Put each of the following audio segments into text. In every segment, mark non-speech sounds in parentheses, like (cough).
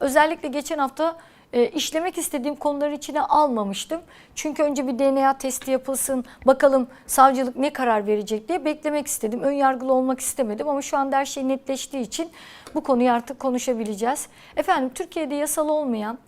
Özellikle geçen hafta e, işlemek istediğim konuları içine almamıştım. Çünkü önce bir DNA testi yapılsın, bakalım savcılık ne karar verecek diye beklemek istedim. Ön yargılı olmak istemedim ama şu anda her şey netleştiği için bu konuyu artık konuşabileceğiz. Efendim Türkiye'de yasal olmayan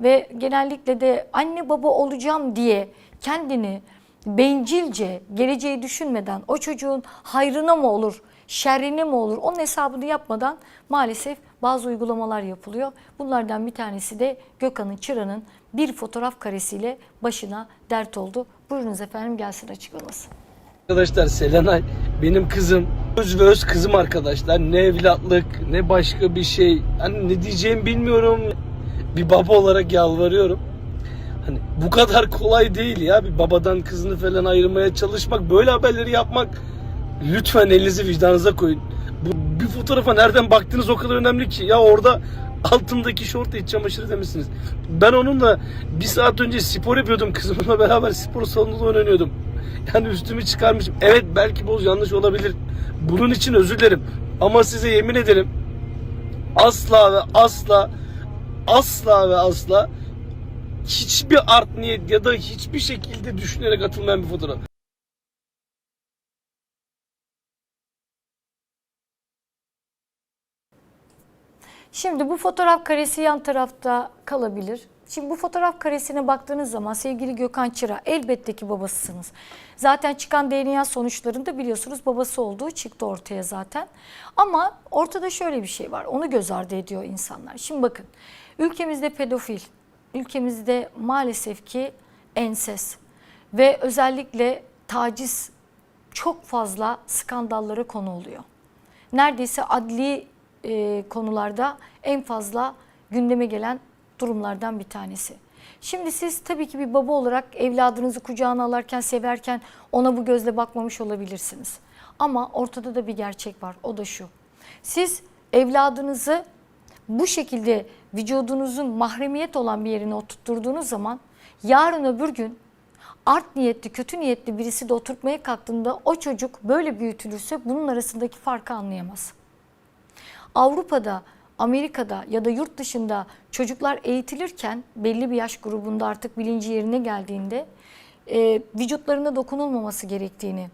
ve genellikle de anne baba olacağım diye kendini bencilce geleceği düşünmeden o çocuğun hayrına mı olur, şerrine mi olur onun hesabını yapmadan maalesef bazı uygulamalar yapılıyor. Bunlardan bir tanesi de Gökhan'ın Çıra'nın bir fotoğraf karesiyle başına dert oldu. Buyurunuz efendim gelsin açıklaması. Arkadaşlar Selenay benim kızım. Öz ve öz kızım arkadaşlar. Ne evlatlık ne başka bir şey. Hani ne diyeceğimi bilmiyorum. Bir baba olarak yalvarıyorum. Hani bu kadar kolay değil ya. Bir babadan kızını falan ayırmaya çalışmak. Böyle haberleri yapmak. Lütfen elinizi vicdanınıza koyun. Bu, bir fotoğrafa nereden baktığınız o kadar önemli ki. Ya orada altındaki şort iç çamaşırı demişsiniz. Ben onunla bir saat önce spor yapıyordum. Kızımla (laughs) beraber spor salonunda oynuyordum. Yani üstümü çıkarmışım. Evet belki boz yanlış olabilir. Bunun için özür dilerim. Ama size yemin ederim asla ve asla asla ve asla hiçbir art niyet ya da hiçbir şekilde düşünerek atılmayan bir fotoğraf. Şimdi bu fotoğraf karesi yan tarafta kalabilir. Şimdi bu fotoğraf karesine baktığınız zaman sevgili Gökhan Çıra elbette ki babasısınız. Zaten çıkan DNA sonuçlarında biliyorsunuz babası olduğu çıktı ortaya zaten. Ama ortada şöyle bir şey var. Onu göz ardı ediyor insanlar. Şimdi bakın ülkemizde pedofil, ülkemizde maalesef ki enses ve özellikle taciz çok fazla skandallara konu oluyor. Neredeyse adli e, konularda en fazla gündeme gelen durumlardan bir tanesi. Şimdi siz tabii ki bir baba olarak evladınızı kucağına alarken, severken ona bu gözle bakmamış olabilirsiniz. Ama ortada da bir gerçek var. O da şu. Siz evladınızı bu şekilde vücudunuzun mahremiyet olan bir yerine oturtturduğunuz zaman yarın öbür gün art niyetli, kötü niyetli birisi de oturtmaya kalktığında o çocuk böyle büyütülürse bunun arasındaki farkı anlayamaz. Avrupa'da, Amerika'da ya da yurt dışında çocuklar eğitilirken belli bir yaş grubunda artık bilinci yerine geldiğinde e, vücutlarına dokunulmaması gerektiğini,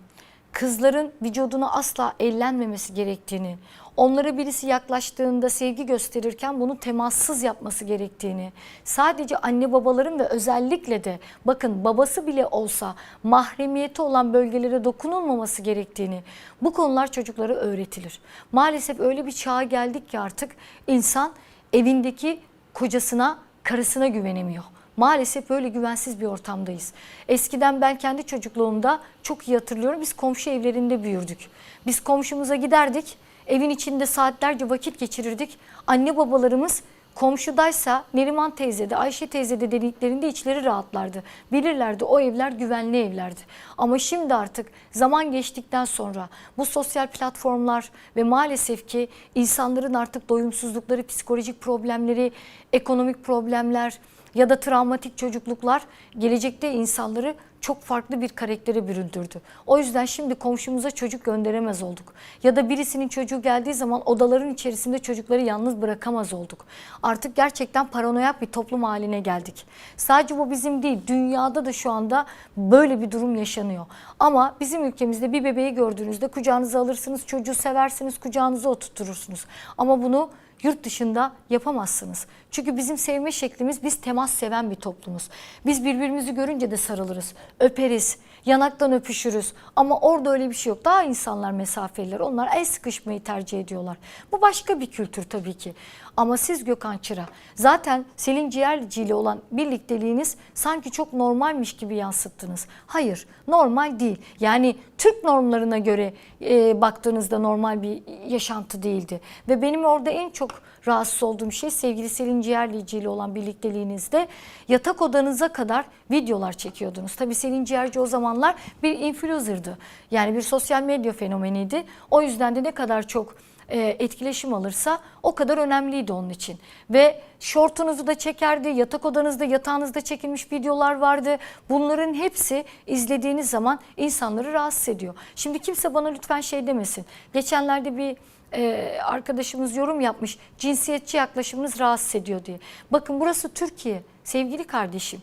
kızların vücuduna asla ellenmemesi gerektiğini, onlara birisi yaklaştığında sevgi gösterirken bunu temassız yapması gerektiğini, sadece anne babaların ve özellikle de bakın babası bile olsa mahremiyeti olan bölgelere dokunulmaması gerektiğini, bu konular çocuklara öğretilir. Maalesef öyle bir çağa geldik ki artık insan evindeki kocasına, karısına güvenemiyor. Maalesef böyle güvensiz bir ortamdayız. Eskiden ben kendi çocukluğumda çok iyi hatırlıyorum. Biz komşu evlerinde büyürdük. Biz komşumuza giderdik. Evin içinde saatlerce vakit geçirirdik. Anne babalarımız komşudaysa Neriman teyze de Ayşe teyze de dediklerinde içleri rahatlardı. Bilirlerdi o evler güvenli evlerdi. Ama şimdi artık zaman geçtikten sonra bu sosyal platformlar ve maalesef ki insanların artık doyumsuzlukları, psikolojik problemleri, ekonomik problemler, ya da travmatik çocukluklar gelecekte insanları çok farklı bir karaktere büründürdü. O yüzden şimdi komşumuza çocuk gönderemez olduk. Ya da birisinin çocuğu geldiği zaman odaların içerisinde çocukları yalnız bırakamaz olduk. Artık gerçekten paranoyak bir toplum haline geldik. Sadece bu bizim değil, dünyada da şu anda böyle bir durum yaşanıyor. Ama bizim ülkemizde bir bebeği gördüğünüzde kucağınıza alırsınız, çocuğu seversiniz, kucağınıza oturturursunuz. Ama bunu yurt dışında yapamazsınız. Çünkü bizim sevme şeklimiz biz temas seven bir toplumuz. Biz birbirimizi görünce de sarılırız, öperiz, yanaktan öpüşürüz. Ama orada öyle bir şey yok. Daha insanlar mesafeliler. Onlar el sıkışmayı tercih ediyorlar. Bu başka bir kültür tabii ki. Ama siz Gökhan Çıra zaten Selin Ciğerci ile olan birlikteliğiniz sanki çok normalmiş gibi yansıttınız. Hayır normal değil. Yani Türk normlarına göre e, baktığınızda normal bir yaşantı değildi. Ve benim orada en çok rahatsız olduğum şey sevgili Selin Ciğerlici ile olan birlikteliğinizde yatak odanıza kadar videolar çekiyordunuz. Tabii Selin Ciğerci o zamanlar bir influencer'dı. Yani bir sosyal medya fenomeniydi. O yüzden de ne kadar çok e, etkileşim alırsa o kadar önemliydi onun için. Ve şortunuzu da çekerdi, yatak odanızda, yatağınızda çekilmiş videolar vardı. Bunların hepsi izlediğiniz zaman insanları rahatsız ediyor. Şimdi kimse bana lütfen şey demesin. Geçenlerde bir e, arkadaşımız yorum yapmış. Cinsiyetçi yaklaşımınız rahatsız ediyor diye. Bakın burası Türkiye sevgili kardeşim.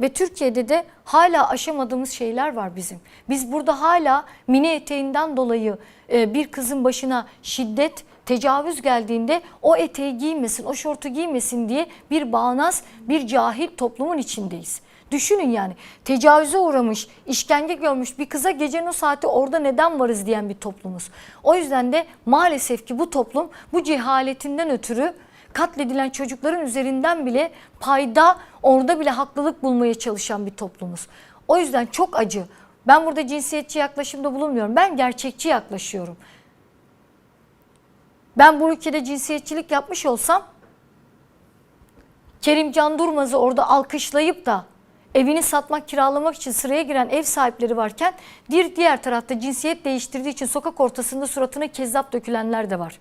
Ve Türkiye'de de hala aşamadığımız şeyler var bizim. Biz burada hala mini eteğinden dolayı e, bir kızın başına şiddet, tecavüz geldiğinde o eteği giymesin, o şortu giymesin diye bir bağnaz, bir cahil toplumun içindeyiz. Düşünün yani tecavüze uğramış, işkence görmüş bir kıza gecenin o saati orada neden varız diyen bir toplumuz. O yüzden de maalesef ki bu toplum bu cehaletinden ötürü katledilen çocukların üzerinden bile payda orada bile haklılık bulmaya çalışan bir toplumuz. O yüzden çok acı. Ben burada cinsiyetçi yaklaşımda bulunmuyorum. Ben gerçekçi yaklaşıyorum. Ben bu ülkede cinsiyetçilik yapmış olsam Kerimcan Durmaz'ı orada alkışlayıp da evini satmak, kiralamak için sıraya giren ev sahipleri varken bir diğer tarafta cinsiyet değiştirdiği için sokak ortasında suratına kezzap dökülenler de var.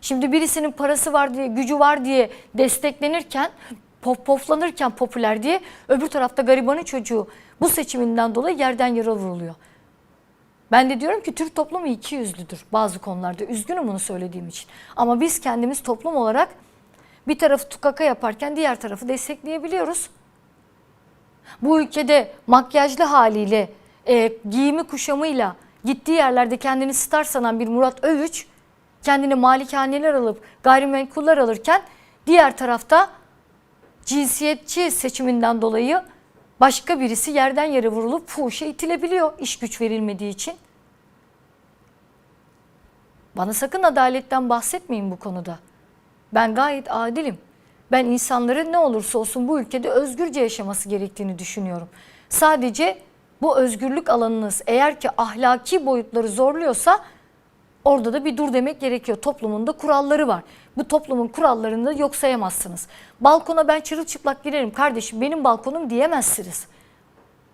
Şimdi birisinin parası var diye, gücü var diye desteklenirken, pop poflanırken popüler diye öbür tarafta garibanın çocuğu bu seçiminden dolayı yerden yere vuruluyor. Ben de diyorum ki Türk toplumu iki yüzlüdür bazı konularda. Üzgünüm bunu söylediğim için. Ama biz kendimiz toplum olarak bir tarafı tukaka yaparken diğer tarafı destekleyebiliyoruz. Bu ülkede makyajlı haliyle, e, giyimi kuşamıyla gittiği yerlerde kendini star sanan bir Murat Övüç kendine malikaneler alıp gayrimenkuller alırken diğer tarafta cinsiyetçi seçiminden dolayı başka birisi yerden yere vurulup fuhuşa itilebiliyor iş güç verilmediği için. Bana sakın adaletten bahsetmeyin bu konuda. Ben gayet adilim. Ben insanların ne olursa olsun bu ülkede özgürce yaşaması gerektiğini düşünüyorum. Sadece bu özgürlük alanınız eğer ki ahlaki boyutları zorluyorsa orada da bir dur demek gerekiyor. Toplumun da kuralları var. Bu toplumun kurallarını da yok sayamazsınız. Balkona ben çırılçıplak girerim kardeşim benim balkonum diyemezsiniz.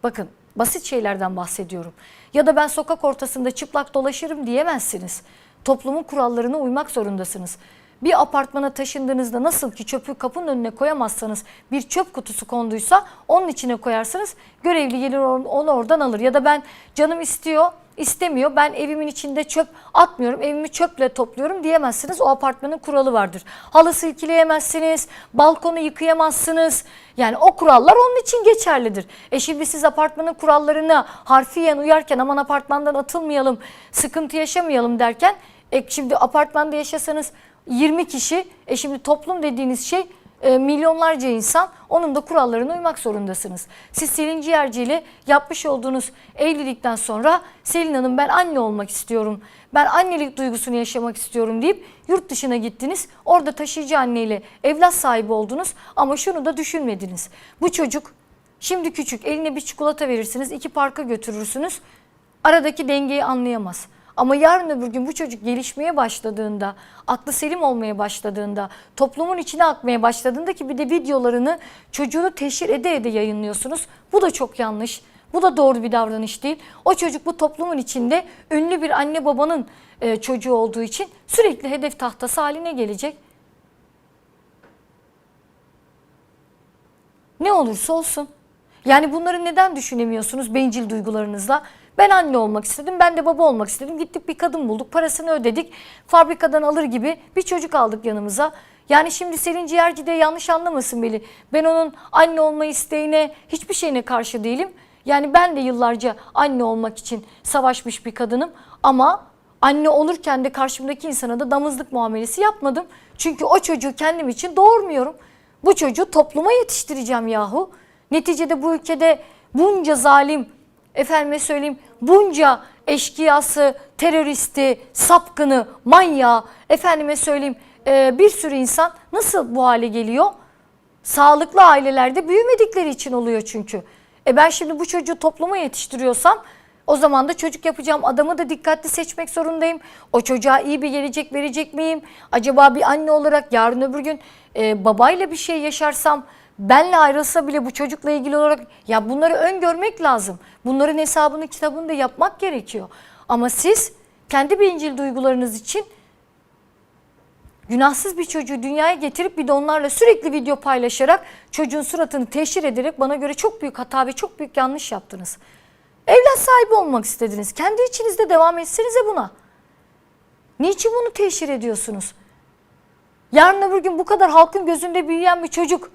Bakın basit şeylerden bahsediyorum. Ya da ben sokak ortasında çıplak dolaşırım diyemezsiniz. Toplumun kurallarına uymak zorundasınız. Bir apartmana taşındığınızda nasıl ki çöpü kapının önüne koyamazsanız bir çöp kutusu konduysa onun içine koyarsınız. Görevli gelir onu oradan alır. Ya da ben canım istiyor istemiyor ben evimin içinde çöp atmıyorum evimi çöple topluyorum diyemezsiniz. O apartmanın kuralı vardır. Halı silkeleyemezsiniz, balkonu yıkayamazsınız. Yani o kurallar onun için geçerlidir. E şimdi siz apartmanın kurallarına harfiyen uyarken aman apartmandan atılmayalım, sıkıntı yaşamayalım derken e şimdi apartmanda yaşasanız 20 kişi, e şimdi toplum dediğiniz şey e, milyonlarca insan onun da kurallarına uymak zorundasınız. Siz Selin Ciğerci ile yapmış olduğunuz evlilikten sonra Selin Hanım ben anne olmak istiyorum, ben annelik duygusunu yaşamak istiyorum deyip yurt dışına gittiniz. Orada taşıyıcı anneyle evlat sahibi oldunuz ama şunu da düşünmediniz. Bu çocuk şimdi küçük eline bir çikolata verirsiniz, iki parka götürürsünüz. Aradaki dengeyi anlayamaz. Ama yarın öbür gün bu çocuk gelişmeye başladığında, aklı selim olmaya başladığında, toplumun içine akmaya başladığında ki bir de videolarını çocuğunu teşhir ede ede yayınlıyorsunuz. Bu da çok yanlış. Bu da doğru bir davranış değil. O çocuk bu toplumun içinde ünlü bir anne babanın e, çocuğu olduğu için sürekli hedef tahtası haline gelecek. Ne olursa olsun. Yani bunları neden düşünemiyorsunuz bencil duygularınızla? Ben anne olmak istedim, ben de baba olmak istedim. Gittik bir kadın bulduk, parasını ödedik. Fabrikadan alır gibi bir çocuk aldık yanımıza. Yani şimdi Selin Ciğerci de yanlış anlamasın beni. Ben onun anne olma isteğine, hiçbir şeyine karşı değilim. Yani ben de yıllarca anne olmak için savaşmış bir kadınım. Ama anne olurken de karşımdaki insana da damızlık muamelesi yapmadım. Çünkü o çocuğu kendim için doğurmuyorum. Bu çocuğu topluma yetiştireceğim yahu. Neticede bu ülkede bunca zalim, efendime söyleyeyim bunca eşkıyası, teröristi, sapkını, manyağı, efendime söyleyeyim e, bir sürü insan nasıl bu hale geliyor? Sağlıklı ailelerde büyümedikleri için oluyor çünkü. E ben şimdi bu çocuğu topluma yetiştiriyorsam o zaman da çocuk yapacağım adamı da dikkatli seçmek zorundayım. O çocuğa iyi bir gelecek verecek miyim? Acaba bir anne olarak yarın öbür gün e, babayla bir şey yaşarsam benle ayrılsa bile bu çocukla ilgili olarak ya bunları öngörmek lazım. Bunların hesabını kitabını da yapmak gerekiyor. Ama siz kendi bencil duygularınız için günahsız bir çocuğu dünyaya getirip bir de onlarla sürekli video paylaşarak çocuğun suratını teşhir ederek bana göre çok büyük hata ve çok büyük yanlış yaptınız. Evlat sahibi olmak istediniz. Kendi içinizde devam etsenize buna. Niçin bunu teşhir ediyorsunuz? Yarın öbür gün bu kadar halkın gözünde büyüyen bir çocuk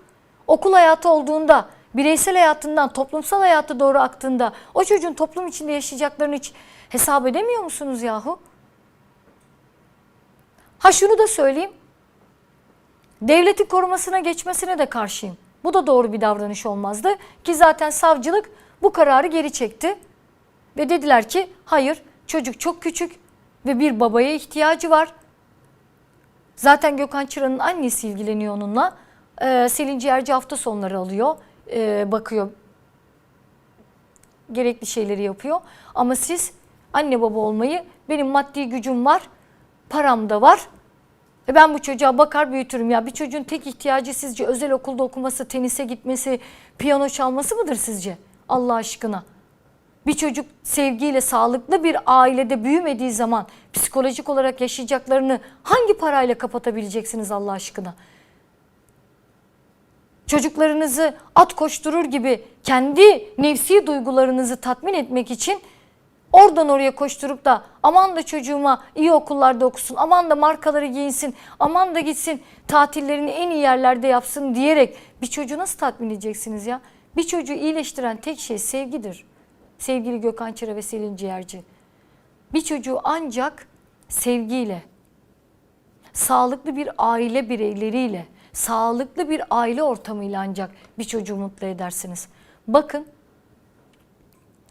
okul hayatı olduğunda, bireysel hayatından toplumsal hayata doğru aktığında o çocuğun toplum içinde yaşayacaklarını hiç hesap edemiyor musunuz yahu? Ha şunu da söyleyeyim. Devletin korumasına geçmesine de karşıyım. Bu da doğru bir davranış olmazdı ki zaten savcılık bu kararı geri çekti. Ve dediler ki hayır çocuk çok küçük ve bir babaya ihtiyacı var. Zaten Gökhan Çıra'nın annesi ilgileniyor onunla. Ee, Selin Ciğerci hafta sonları alıyor, ee, bakıyor. Gerekli şeyleri yapıyor. Ama siz anne baba olmayı benim maddi gücüm var, param da var. E ben bu çocuğa bakar büyütürüm ya. Bir çocuğun tek ihtiyacı sizce özel okulda okuması, tenise gitmesi, piyano çalması mıdır sizce? Allah aşkına. Bir çocuk sevgiyle sağlıklı bir ailede büyümediği zaman psikolojik olarak yaşayacaklarını hangi parayla kapatabileceksiniz Allah aşkına? Çocuklarınızı at koşturur gibi kendi nefsi duygularınızı tatmin etmek için oradan oraya koşturup da aman da çocuğuma iyi okullarda okusun, aman da markaları giyinsin, aman da gitsin tatillerini en iyi yerlerde yapsın diyerek bir çocuğu nasıl tatmin edeceksiniz ya? Bir çocuğu iyileştiren tek şey sevgidir. Sevgili Gökhan Çıra ve Selin Ciğerci. Bir çocuğu ancak sevgiyle, sağlıklı bir aile bireyleriyle, sağlıklı bir aile ortamıyla ancak bir çocuğu mutlu edersiniz. Bakın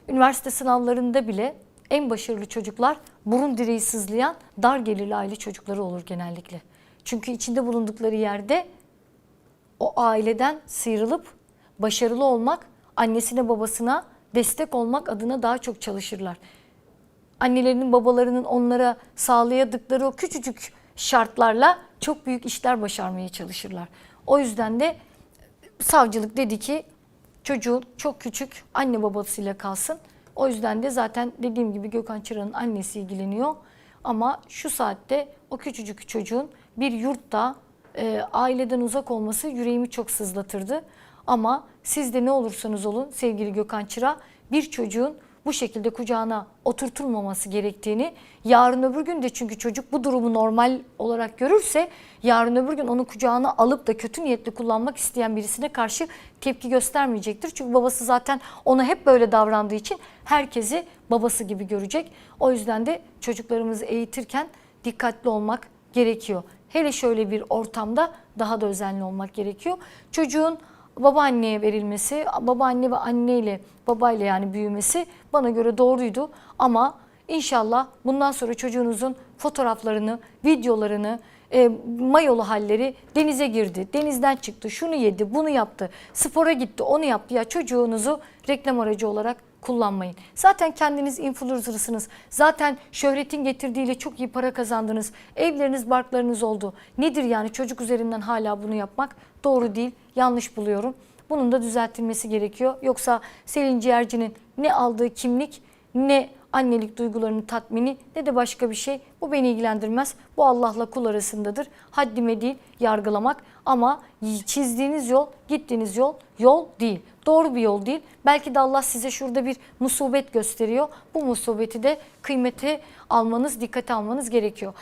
üniversite sınavlarında bile en başarılı çocuklar burun direği sızlayan dar gelirli aile çocukları olur genellikle. Çünkü içinde bulundukları yerde o aileden sıyrılıp başarılı olmak, annesine babasına destek olmak adına daha çok çalışırlar. Annelerinin babalarının onlara sağlayadıkları o küçücük şartlarla çok büyük işler başarmaya çalışırlar. O yüzden de savcılık dedi ki çocuğun çok küçük anne babasıyla kalsın. O yüzden de zaten dediğim gibi Gökhan Çıra'nın annesi ilgileniyor. Ama şu saatte o küçücük çocuğun bir yurtta e, aileden uzak olması yüreğimi çok sızlatırdı. Ama siz de ne olursanız olun sevgili Gökhan Çıra bir çocuğun bu şekilde kucağına oturtulmaması gerektiğini, yarın öbür gün de çünkü çocuk bu durumu normal olarak görürse, yarın öbür gün onu kucağına alıp da kötü niyetli kullanmak isteyen birisine karşı tepki göstermeyecektir. Çünkü babası zaten ona hep böyle davrandığı için herkesi babası gibi görecek. O yüzden de çocuklarımızı eğitirken dikkatli olmak gerekiyor. Hele şöyle bir ortamda daha da özenli olmak gerekiyor. Çocuğun babaanneye verilmesi, babaanne ve anneyle, babayla yani büyümesi bana göre doğruydu. Ama inşallah bundan sonra çocuğunuzun fotoğraflarını, videolarını, e, mayolu halleri denize girdi, denizden çıktı, şunu yedi, bunu yaptı, spora gitti, onu yaptı. Ya çocuğunuzu reklam aracı olarak kullanmayın. Zaten kendiniz influencer'sınız. Zaten şöhretin getirdiğiyle çok iyi para kazandınız. Evleriniz, barklarınız oldu. Nedir yani çocuk üzerinden hala bunu yapmak? Doğru değil, yanlış buluyorum. Bunun da düzeltilmesi gerekiyor. Yoksa Selin Ciğerci'nin ne aldığı kimlik ne annelik duygularının tatmini ne de başka bir şey. Bu beni ilgilendirmez. Bu Allah'la kul arasındadır. Haddime değil yargılamak ama çizdiğiniz yol, gittiğiniz yol yol değil. Doğru bir yol değil. Belki de Allah size şurada bir musibet gösteriyor. Bu musibeti de kıymeti almanız, dikkate almanız gerekiyor.